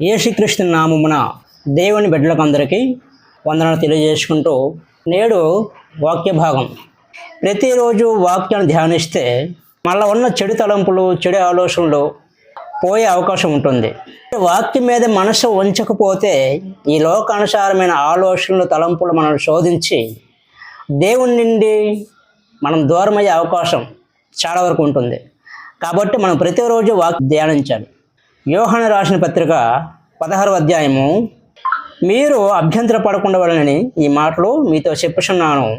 యేసుకృష్ణ నామమున దేవుని బిడ్డలకు అందరికీ వందనాలు తెలియజేసుకుంటూ నేడు వాక్య భాగం ప్రతిరోజు వాక్యాన్ని ధ్యానిస్తే మళ్ళీ ఉన్న చెడు తలంపులు చెడు ఆలోచనలు పోయే అవకాశం ఉంటుంది. వాక్యం మీద మనసు ఉంచకపోతే ఈ లోకానుసారమైన ఆలోచనలు తలంపులు మనల్ని శోధించి దేవుని నుండి మనం దూరమయ్యే అవకాశం చాలా వరకు ఉంటుంది. కాబట్టి మనం ప్రతిరోజు వాక్ ధ్యానించాలి. యోహన రాసిన పత్రిక పదహారు అధ్యాయము. మీరు అభ్యంతర పడకుండా ఈ మాటలు మీతో చెప్పుచున్నాను.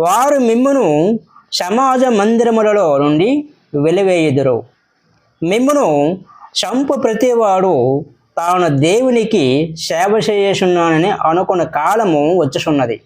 వారు మిమ్మును సమాజ మందిరములలో నుండి వెలివేయుదురు. మిమ్మును చంపు ప్రతివాడు తాను దేవునికి సేవ చేయుచున్నానని అనుకున్న కాలము వచ్చుచున్నది.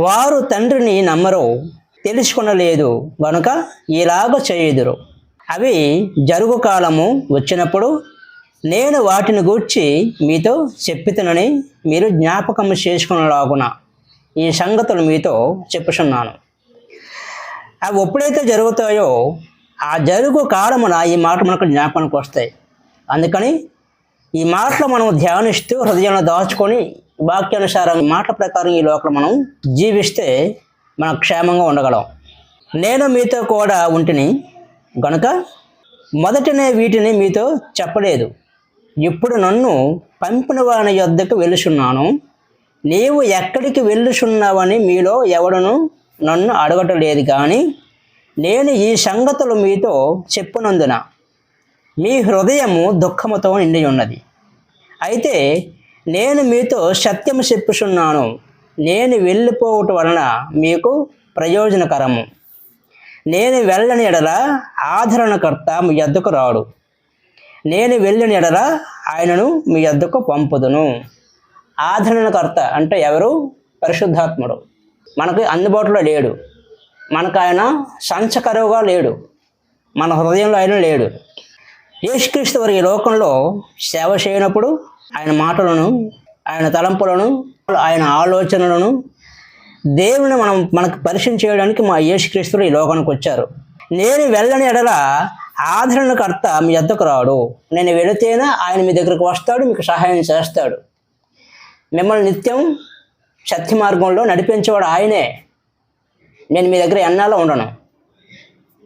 వారు తండ్రిని నమ్మరు తెలుసుకొనలేదు గనుక ఇలాగ చేయుదురు. అవి జరుగు కాలము వచ్చినప్పుడు నేను వాటిని గూర్చి మీతో చెప్పుతునని మీరు జ్ఞాపకం చేసుకునేలాగున ఈ సంగతులు మీతో చెప్పుచున్నాను. అవి ఎప్పుడైతే జరుగుతాయో ఆ జరుగు కాలమున ఈ మాట మనకు జ్ఞాపకానికి వస్తాయి. అందుకని ఈ మాటలు మనం ధ్యానిస్తూ హృదయంలో దాచుకొని వాక్యానుసారం మాట ప్రకారం ఈ లోపల మనం జీవిస్తే మనం క్షేమంగా ఉండగలం. నేను మీతో కూడా ఉంటిని గనుక మొదటనే వీటిని మీతో చెప్పలేదు. ఇప్పుడు నన్ను పంపిన వాని యొద్దకు వెలుచున్నాను నీవు ఎక్కడికి వెళ్ళుచున్నావని మీలో ఎవడను నన్ను అడగటం లేదు కానీ నేను ఈ సంగతులు మీతో చెప్పునందున మీ హృదయము దుఃఖముతో నిండి ఉన్నది అయితే నేను మీతో సత్యము చెప్పుచున్నాను. నేను వెళ్ళిపోవటం వలన మీకు ప్రయోజనకరము. నేను వెళ్ళని ఎడల ఆదరణకర్త మీ యొద్దకు రాడు. నేను వెళ్ళని ఎడల ఆయనను మీ వద్దకు పంపుదును. ఆదరణకర్త అంటే ఎవరు? పరిశుద్ధాత్ముడు. మనకు అందుబాటులో లేడు. మనకు ఆయన సంచకరువుగా లేడు. మన హృదయంలో ఆయన లేడు. యేసుక్రీస్తు వారి ఈ లోకంలో సేవ చేయనప్పుడు ఆయన మాటలను ఆయన తలంపులను ఆయన ఆలోచనలను దేవుని మనం మనకు పరిచయం చేయడానికి మా యేసుక్రీస్తులు ఈ లోకానికి వచ్చారు. నేను వెళ్ళని ఎడల ఆదరణకర్త మీ వద్దకు రాడు. నేను వెళితేనే ఆయన మీ దగ్గరకు వస్తాడు మీకు సహాయం చేస్తాడు. మిమ్మల్ని నిత్యం సత్య మార్గంలో నడిపించేవాడు ఆయనే. నేను మీ దగ్గర ఎన్నాలో ఉండను.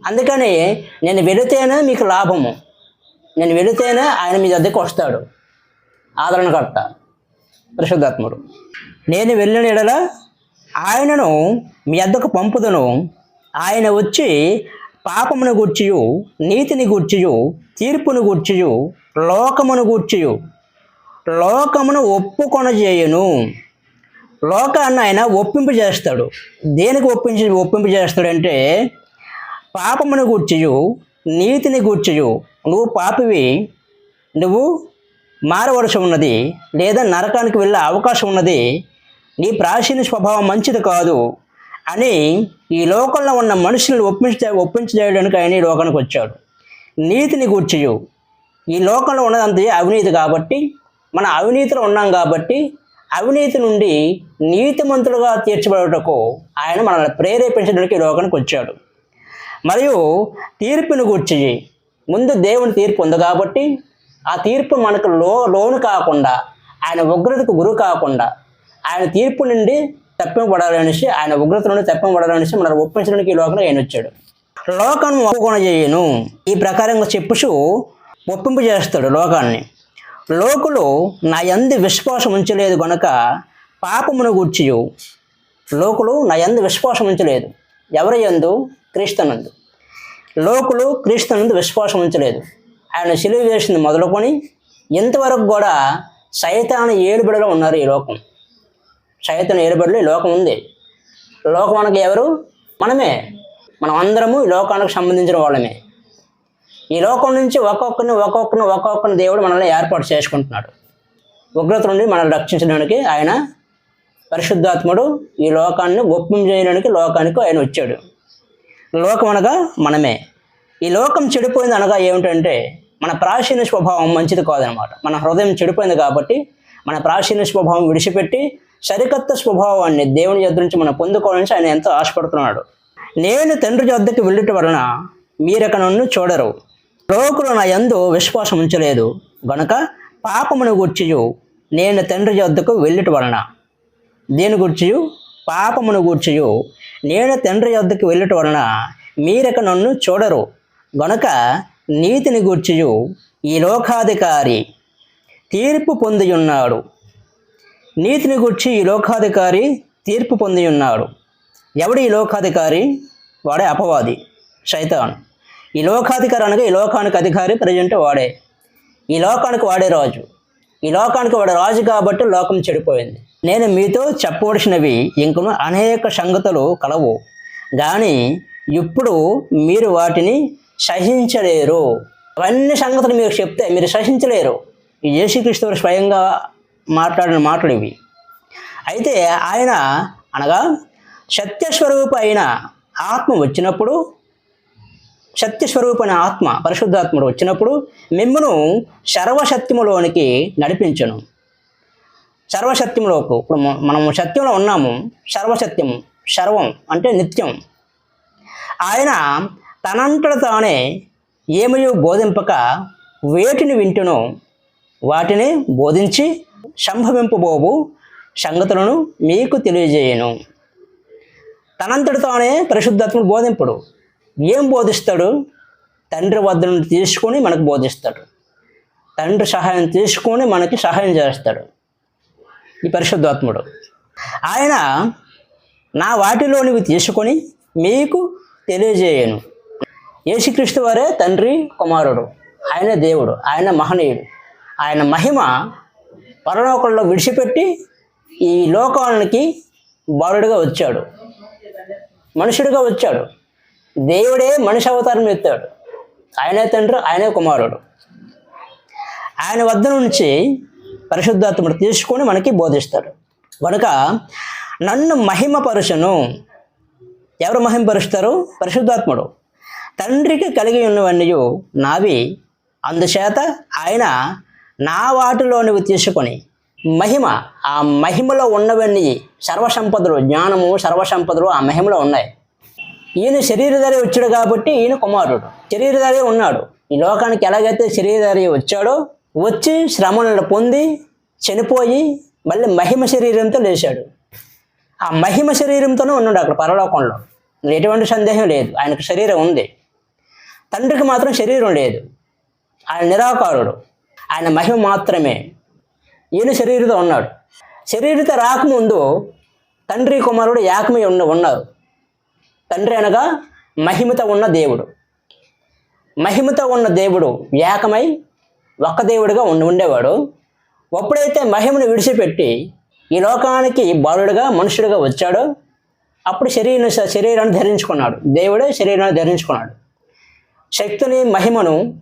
అందుకని నేను వెళితేనే మీకు లాభము. నేను వెళితేనే ఆయన మీ దగ్గరకు వస్తాడు. ఆదరణకర్త పరిశుద్ధాత్ముడు. నేను వెళ్ళిన ఎడల ఆయనను మీ వద్దకు పంపుదను. ఆయన వచ్చి పాపమును గూర్చియు నీతిని గూర్చియు తీర్పును గూర్చియు లోకమును గూర్చియు. లోకమును ఒప్పుకొనజేయును. లోకాన్ని ఆయన ఒప్పింపు చేస్తాడు. దేనికి ఒప్పించి ఒప్పింపు చేస్తాడంటే పాపమును గూర్చియు నీతిని గూర్చియు. నువ్వు పాపివి నువ్వు మారవలసి ఉన్నది లేదా నరకానికి వెళ్ళే అవకాశం ఉన్నది నీ ప్రాచీన స్వభావం మంచిది కాదు. అని ఈ లోకంలో ఉన్న మనుషులను ఒప్పించ ఒప్పించజేయడానికి ఆయన ఈ లోకానికి వచ్చాడు. నీతిని కూర్చియు ఈ లోకంలో ఉన్నదంతా అవినీతి కాబట్టి మన అవినీతిలో ఉన్నాం కాబట్టి అవినీతి నుండి నీతిమంతులుగా తీర్చబడుటకు ఆయన మనల్ని ప్రేరేపించడానికి ఈ లోకానికి వచ్చాడు. మరియు తీర్పును గూర్చి ముందు దేవుని తీర్పు ఉంది కాబట్టి ఆ తీర్పు మనకు లో లోను కాకుండా ఆయన ఉగ్రతకు గురి కాకుండా ఆయన తీర్పు నుండి తప్పింపబడాలనేసి ఆయన ఉగ్రత నుండి తప్పింపబడాలనేసి మనల్ని ఒప్పించడానికి ఈ లోకంలో ఆయన వచ్చాడు. లోకాన్ని ఒప్పుకొన చేయను ఈ ప్రకారంగా చెప్పుచు ఒప్పింపు చేస్తాడు లోకాన్ని. లోకులు నా యందు విశ్వాసం ఉంచలేదు గనక పాపమును గూర్చియు. లోకులు నా యందు విశ్వాసం ఉంచలేదు. ఎవరి యందు? క్రీస్తునందు లోకులు క్రీస్తునందు విశ్వాసం ఉంచలేదు. ఆయన సిలువ వేసింది మొదలుకొని ఇంతవరకు కూడా సైతాన ఏలుబడిలో ఉన్నారు ఈ లోకం. చైతన్య ఏర్పడి ఈ లోకం ఉంది. లోకం అనగా ఎవరు? మనమే. మనం అందరము ఈ లోకానికి సంబంధించిన వాళ్ళమే. ఈ లోకం నుంచి ఒక్కొక్కరిని ఒక్కొక్కరిని ఒక్కొక్కరిని దేవుడు మనల్ని ఏర్పాటు చేసుకుంటున్నాడు. ఉగ్రత నుండి మనల్ని రక్షించడానికి ఆయన పరిశుద్ధాత్ముడు ఈ లోకాన్ని గొప్పం చేయడానికి లోకానికి ఆయన వచ్చాడు. లోకం అనగా మనమే. ఈ లోకం చెడిపోయింది అనగా ఏమిటంటే మన ప్రాచీన స్వభావం మంచిది కాదనమాట. మన హృదయం చెడిపోయింది కాబట్టి మన ప్రాచీన స్వభావం విడిచిపెట్టి సరికొత్త స్వభావాన్ని దేవుని యొద్ నుంచి మనం పొందుకోవాలని ఆయన ఎంతో ఆశపడుతున్నాడు. నేను తండ్రి యొద్దకు వెళ్ళుట వలన మీరక నన్ను చూడరు. లోకులు నా యందు విశ్వాసం ఉంచలేదు. గనుక పాపమును గూర్చియు నేను తండ్రి యొద్దకు వెళ్ళుట వలన. దేని గూర్చియు పాపమును గూర్చియు నేను తండ్రి యొద్దకు వెళ్ళుట వలన మీరక నన్ను చూడరు. గనుక నీతిని గూర్చియు ఈ లోకాధికారి తీర్పు పొందియున్నాడు. నీతిని గుర్చి ఈ లోకాధికారి తీర్పు పొంది ఉన్నాడు. ఎవడు ఈ లోకాధికారి? వాడే అపవాది శైతాన్. ఈ లోకాధికారి అనగా ఈ లోకానికి అధికారి ప్రజెంట్ వాడే. ఈ లోకానికి వాడే రాజు. ఈ లోకానికి వాడే రాజు కాబట్టి లోకం చెడిపోయింది. నేను మీతో చెప్పవలసినవి ఇంకను అనేక సంగతులు కలవు. కానీ ఇప్పుడు మీరు వాటిని సహించలేరు. అవన్నీ సంగతులు మీరు చెప్తే మీరు సహించలేరు. ఈ యేసుక్రీస్తు స్వయంగా మాట్లాడిన మాటలు ఇవి. అయితే ఆయన అనగా సత్యస్వరూప అయిన ఆత్మ వచ్చినప్పుడు సత్యస్వరూపమైన ఆత్మ పరిశుద్ధాత్ముడు వచ్చినప్పుడు మిమ్మను సర్వసత్యములోనికి నడిపించను. సర్వసత్యములోకి ఇప్పుడు మనము సత్యంలో ఉన్నాము సర్వసత్యము సర్వం అంటే నిత్యం. ఆయన తనంతట తానే ఏమయో బోధింపక వేటిని వింటునో వాటిని బోధించి సంభవింపబోవు సంగతులను మీకు తెలియజేయను. తనంతటితోనే పరిశుద్ధాత్మను పరిశుద్ధాత్ముడు బోధింపుడు. ఏం బోధిస్తాడు? తండ్రి వద్ద నుండి తీసుకొని మనకు బోధిస్తాడు. తండ్రి సహాయం తీసుకొని మనకి సహాయం చేస్తాడు. ఈ పరిశుద్ధాత్ముడు. ఆయన నా వాటిలోనివి తీసుకొని మీకు తెలియజేయను. యేసుక్రీస్తు వారే తండ్రి కుమారుడు. ఆయన దేవుడు. ఆయన మహనీయుడు. ఆయన మహిమ పరలోకంలో విడిచిపెట్టి ఈ లోకానికి బాలుడిగా వచ్చాడు. మనుషుడిగా వచ్చాడు. దేవుడే మనిషి అవతారం ఎత్తాడు. ఆయనే తండ్రి ఆయనే కుమారుడు. ఆయన వద్ద నుంచి పరిశుద్ధాత్ముడు తీసుకొని మనకి బోధిస్తాడు. కనుక నన్ను మహిమపరుచును. ఎవరు మహిమపరుస్తారు? పరిశుద్ధాత్ముడు. తండ్రికి కలిగి ఉన్నవన్నీ నావి. అందుచేత ఆయన నా వాటిలోనివి తీసుకొని మహిమ ఆ మహిమలో ఉన్నవన్నీ సర్వసంపదలు జ్ఞానము సర్వసంపదలు ఆ మహిమలో ఉన్నాయి. ఈయన శరీరధారి వచ్చాడు కాబట్టి ఈయన కుమారుడు. శరీరధారి ఉన్నాడు. ఈ లోకానికి ఎలాగైతే శరీరధారి వచ్చాడో వచ్చి శ్రమలను పొంది చనిపోయి మళ్ళీ మహిమ శరీరంతో లేచాడు. ఆ మహిమ శరీరంతోనే ఉన్నాడు అక్కడ పరలోకంలో. ఎటువంటి సందేహం లేదు. ఆయనకు శరీరం ఉంది. తండ్రికి మాత్రం శరీరం లేదు. ఆయన నిరాకారుడు. ఆయన మహిమ మాత్రమే. ఈయన శరీరంతో ఉన్నాడు. శరీరత రాకముందు తండ్రి కుమారుడు ఏకమై ఉన్న ఉన్నారు తండ్రి అనగా మహిమతో ఉన్న దేవుడు. మహిమతో ఉన్న దేవుడు ఏకమై ఒక్క దేవుడిగా ఉండి ఉండేవాడు. ఎప్పుడైతే మహిమను విడిచిపెట్టి ఈ లోకానికి బాలుడుగా మనుషుడిగా వచ్చాడో. అప్పుడు శరీరం శరీరాన్ని ధరించుకున్నాడు. దేవుడే శరీరాన్ని ధరించుకున్నాడు. శక్తిని మహిమను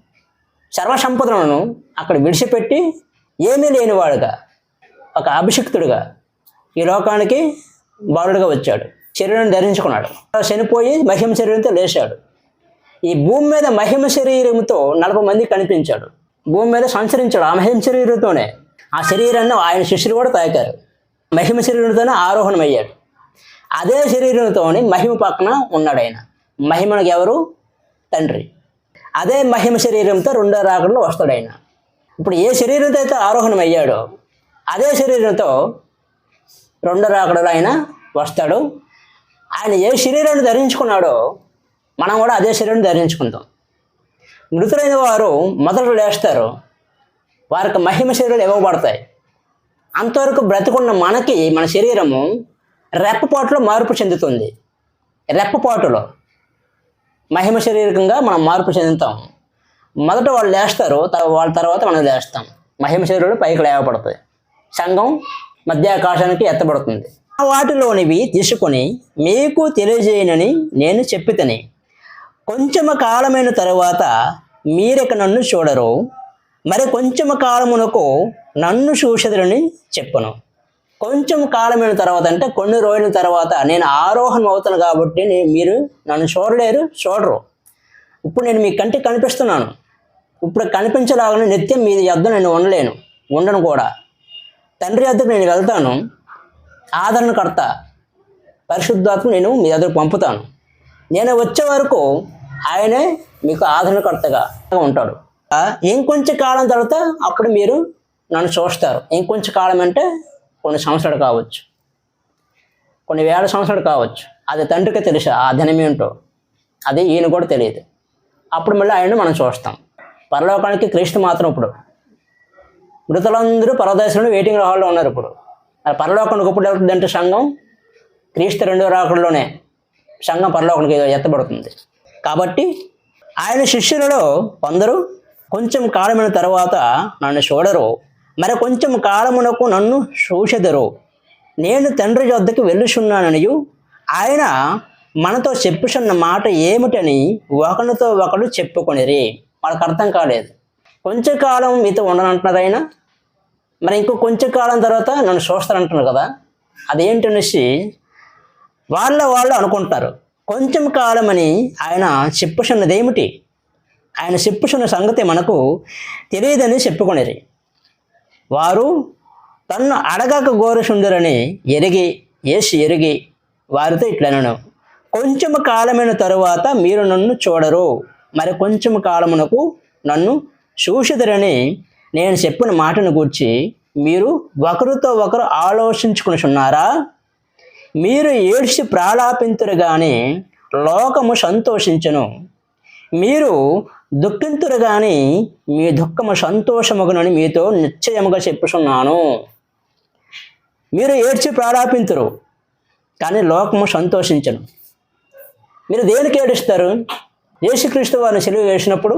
సర్వసంపదలను అక్కడ విడిచిపెట్టి ఏమీ లేనివాడుగా ఒక అభిషిక్తుడుగా ఈ లోకానికి బాలుడుగా వచ్చాడు. శరీరాన్ని ధరించుకున్నాడు. చనిపోయి మహిమ శరీరంతో లేచాడు. ఈ భూమి మీద మహిమ శరీరంతో నలభై మంది కనిపించాడు. భూమి మీద సంచరించాడు ఆ మహిమ శరీరంతోనే. ఆ శరీరాన్ని ఆయన శిష్యులు కూడా తాకారు. మహిమ శరీరంతోనే ఆరోహణం అయ్యాడు అదే శరీరంతోని మహిమ పక్కన ఉన్నాడు ఆయన. మహిమనికి ఎవరు? తండ్రి. అదే మహిమ శరీరంతో రెండో రాకడలో వస్తాడు ఆయన. ఇప్పుడు ఏ శరీరంతో అయితే ఆరోహణం అయ్యాడో అదే శరీరంతో రెండో రాకడలో ఆయన వస్తాడు. ఆయన ఏ శరీరాన్ని ధరించుకున్నాడో మనం కూడా అదే శరీరాన్ని ధరించుకుంటాం మృతులైన వారు మొదట లేస్తారు. వారికి మహిమ శరీరాలు ఇవ్వబడతాయి. అంతవరకు బ్రతికున్న మనకి మన శరీరము రెప్పపాటులో మార్పు చెందుతుంది. రెప్పపాటులో. మహిమ శరీరకంగా మనం మార్పు చెందుతాం. మొదట వాళ్ళు లేస్తారు వాళ్ళ తర్వాత మనం లేస్తాం. మహిమ శరీరుడు పైకి లేవబడుతుంది సంఘం మధ్యాకాశానికి ఎత్తబడుతుంది. ఆ వాటిలోనివి తీసుకొని మీకు తెలియజేయనని నేను చెప్పితని. కొంచెం కాలమైన తరువాత మీరిక నన్ను చూడరు. మరి కొంచెం కాలమునకు నన్ను చూసదురని చెప్పను. కొంచెం కాలమైన తర్వాత అంటే కొన్ని రోజుల తర్వాత నేను ఆరోహణం అవుతాను కాబట్టి మీరు నన్ను చూడలేరు చూడరు. ఇప్పుడు నేను మీ కంటికి కనిపిస్తున్నాను. ఇప్పుడు కనిపించలాగానే నిత్యం మీ యొద్ద నేను ఉండలేను. ఉండను కూడా. తండ్రి వద్దకు నేను వెళ్తాను. ఆదరణకర్త పరిశుద్ధాత్మ నేను మీ దగ్గర పంపుతాను. నేను వచ్చే వరకు ఆయనే మీకు ఆదరణకర్తగా ఉంటాడు. ఇంకొంచెం కాలం తర్వాత అప్పుడు మీరు నన్ను చూస్తారు. ఇంకొంచెం కాలం అంటే కొన్ని సంవత్సరాలు కావచ్చు. కొన్ని వేల సంవత్సరాలు కావచ్చు. అది తండ్రికి తెలుసు. ఆ ధనమేంటో అది ఈయన కూడా తెలియదు. అప్పుడు మళ్ళీ ఆయన్ని మనం చూస్తాం. పరలోకానికి క్రీస్తు మాత్రం ఇప్పుడు. మృతులందరూ పరదేశంలో వెయిటింగ్ హాల్లో ఉన్నారు ఇప్పుడు. పరలోకానికి ఇప్పుడు వెళ్తుందంటే సంఘం? క్రీస్తు రెండో రాకడలోనే సంఘం పరలోకానికి ఎత్తబడుతుంది. కాబట్టి ఆయన శిష్యులలో కొందరు కొంచెం కాలమైన తర్వాత నన్ను చూడరు. మరి కొంచెం కాలమునకు నన్ను చూచెదరు. నేను తండ్రి వద్దకు వెళ్ళుచున్నాననియు ఆయన మనతో చెప్పుచున్న మాట ఏమిటని ఒకరితో ఒకడు చెప్పుకొనిరి. వాళ్ళకి అర్థం కాలేదు. కొంచెం కాలం మీతో ఉండనంటున్నారు ఆయన మరి ఇంకో కొంచెం కాలం తర్వాత నన్ను చూస్తారంటున్నారు కదా. అదేంటనేసి వాళ్ళ వాళ్ళు అనుకుంటారు. కొంచెం కాలమని ఆయన చెప్పుచున్నదేమిటి? ఆయన చెప్పుచున్న సంగతి మనకు తెలియదని చెప్పుకునేది వారు తన్ను అడగక గోరుచుండరని ఎరిగి ఏసి ఎరిగి వారితో ఇట్లనను. కొంచెము కాలమైన తరువాత మీరు నన్ను చూడరు. మరి కొంచెం కాలమునకు నన్ను చూసిదరని నేను చెప్పిన మాటను గూర్చి మీరు ఒకరితో ఒకరు ఆలోచించుకునిచున్నారా మీరు ఏడ్చి ప్రాలాపింతురు కానీ లోకము సంతోషించను. మీరు దుఃఖింతురు కానీ మీ దుఃఖము సంతోషమగునని మీతో నిశ్చయముగా చెప్పుచున్నాను. మీరు ఏడ్చి ప్రాలాపింతురు కానీ లోకము సంతోషించను. మీరు దేనికి ఏడుస్తారు? యేసుక్రీస్తు వారిని సెలవు వేసినప్పుడు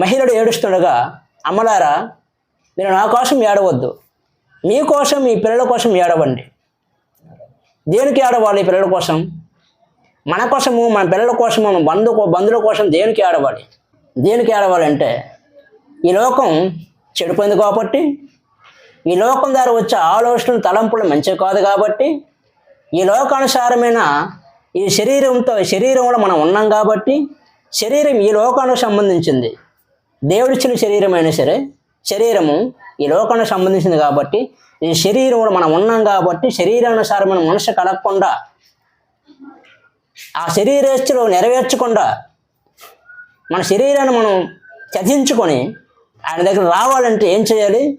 మహిళడు ఏడుస్తుండగా అమ్మలారా మీరు నా కోసం ఏడవద్దు. మీకోసం మీ పిల్లల కోసం ఏడవండి. దేనికి ఆడవాలి ఈ పిల్లల కోసం? మన కోసము మన పిల్లల కోసము మన బంధు బంధువుల కోసం దేనికి ఆడవాలి దేనికి ఏడవాలంటే ఈ లోకం చెడిపోయింది కాబట్టి ఈ లోకం ద్వారా వచ్చే ఆలోచనలు తలంపులు మంచివి కాదు కాబట్టి ఈ లోకానుసారమైన ఈ శరీరంతో శరీరంలో మనం ఉన్నాం కాబట్టి శరీరం ఈ లోకానికి సంబంధించింది. దేవుడిచ్చిన శరీరం అయినా సరే శరీరము ఈ లోకానికి సంబంధించింది కాబట్టి ఈ శరీరంలో మనం ఉన్నాం కాబట్టి శరీరానుసారమైన మనసు కలగకుండా ఆ శరీరేచ్ఛలు నెరవేర్చకుండా మన శరీరాన్ని మనం త్యజించుకొని ఆయన దగ్గర రావాలంటే ఏం చేయాలి?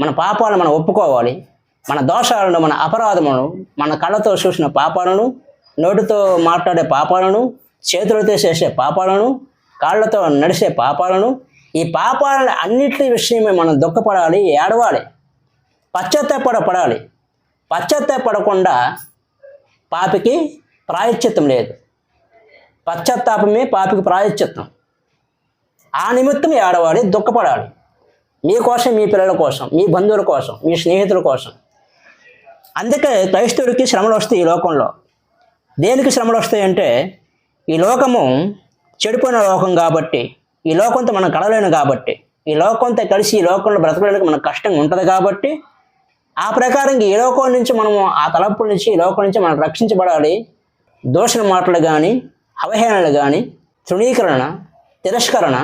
మన పాపాలను మనం ఒప్పుకోవాలి. మన దోషాలను మన అపరాధములను మన కళ్ళతో చూసిన పాపాలను నోటితో మాట్లాడే పాపాలను చేతులతో చేసే పాపాలను కాళ్ళతో నడిచే పాపాలను ఈ పాపాలను అన్నిటి విషయమే మనం దుఃఖపడాలి ఏడవాలి పశ్చాత్తాపడపడాలి పశ్చాత్తాపడకుండా పాపికి ప్రాయశ్చిత్తం లేదు. పశ్చాత్తాపమే పాపికి ప్రాయశ్చిత్తం. ఆ నిమిత్తం ఏడవాలి దుఃఖపడాలి. మీకోసం మీ పిల్లల కోసం మీ బంధువుల కోసం మీ స్నేహితుల కోసం. అందుకే క్రైస్తవుడికి శ్రమలు వస్తాయి ఈ లోకంలో. దేనికి శ్రమలు వస్తాయంటే ఈ లోకము చెడిపోయిన లోకం కాబట్టి ఈ లోకంతో మనం కలలేను కాబట్టి ఈ లోకంతో కలిసి ఈ లోకంలో బ్రతకడానికి మనకు కష్టంగా ఉంటుంది కాబట్టి ఆ ప్రకారంగా ఈ లోకం నుంచి మనము ఆ తలపుల నుంచి ఈ లోకం నుంచి మనం రక్షించబడాలి. దోషణ మాటలు కానీ అవహేళనలు కానీ తృణీకరణ తిరస్కరణ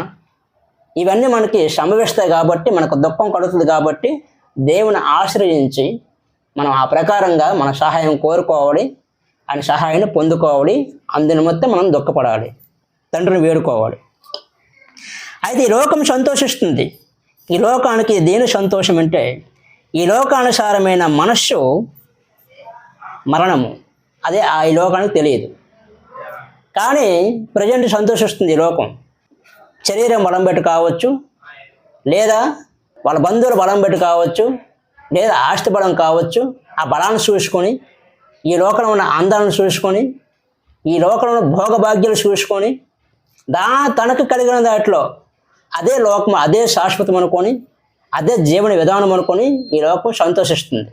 ఇవన్నీ మనకి సంభవిస్తాయి కాబట్టి మనకు దుఃఖం కలుగుతుంది కాబట్టి దేవుని ఆశ్రయించి మనం ఆ ప్రకారంగా మన సహాయం కోరుకోవాలి. ఆయన సహాయాన్ని పొందుకోవాలి. అందుని మొత్తం మనం దుఃఖపడాలి. తండ్రిని వేడుకోవాలి. అయితే ఈ లోకం సంతోషిస్తుంది. ఈ లోకానికి దేని సంతోషం అంటే ఈ లోకానుసారమైన మనస్సు మరణము. అదే ఆ ఈ లోకానికి తెలియదు. కానీ ప్రజెంట్ సంతోషిస్తుంది ఈ లోకం. శరీరం బలం పెట్టి కావచ్చు లేదా వాళ్ళ బంధువుల బలం పెట్టి కావచ్చు లేదా ఆస్తి బలం కావచ్చు ఆ బలాన్ని చూసుకొని ఈ లోకంలో ఉన్న అందాలను చూసుకొని ఈ లోకంలో భోగభాగ్యాలు చూసుకొని దా తనకు కలిగిన దాంట్లో అదే లోకం అదే శాశ్వతం అనుకొని అదే జీవన విధానం అనుకొని ఈ లోకం సంతోషిస్తుంది.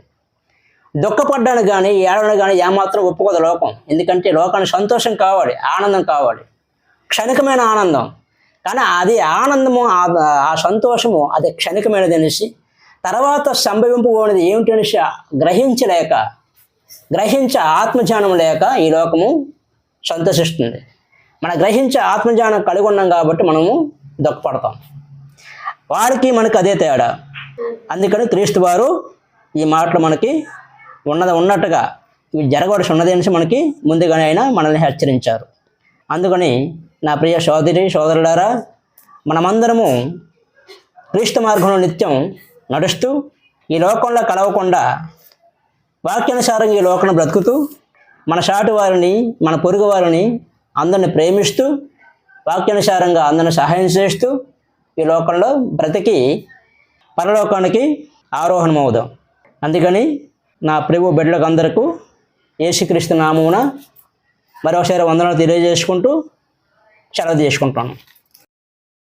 దుఃఖపడ్డానికి కానీ ఏడవడానికి కానీ ఏమాత్రం ఒప్పుకోదు లోకం. ఎందుకంటే లోకానికి సంతోషం కావాలి ఆనందం కావాలి. క్షణికమైన ఆనందం. కానీ అది ఆనందము ఆ- ఆ సంతోషము అది క్షణికమైనది అనేసి తర్వాత సంభవింపబోనిది ఏమిటనేసి గ్రహించలేక గ్రహించే ఆత్మజ్ఞానం లేక ఈ లోకము సంతోషిస్తుంది మన గ్రహించే ఆత్మజ్ఞానం కలిగి ఉన్నాం కాబట్టి మనము దుఃఖపడతాం. వారికి మనకు అదే తేడా. అందుకని క్రీస్తు వారు ఈ మాటలు మనకి ఉన్నది ఉన్నట్టుగా ఇవి జరగవలసి ఉన్నది అనేసి మనకి ముందుగానే ఆయన మనల్ని హెచ్చరించారు. అందుకని నా ప్రియ సోదరి సోదరులారా మనమందరము క్రీస్తు మార్గంలో నిత్యం నడుస్తూ ఈ లోకంలో కలవకుండా వాక్యానుసారంగా ఈ లోకను బ్రతుకుతూ మన షాటు వారిని మన పొరుగు వారిని అందరిని ప్రేమిస్తూ వాక్యానుసారంగా అందరిని సహాయం చేస్తూ ఈ లోకంలో బ్రతికి పరలోకానికి ఆరోహణమవుదాం. అందుకని నా ప్రభు బిడ్డలకు అందరకు యేసుక్రీస్తు నామమున మరొకసారి వందనాలు తెలియజేసుకుంటూ సెలవు చేసుకుంటాను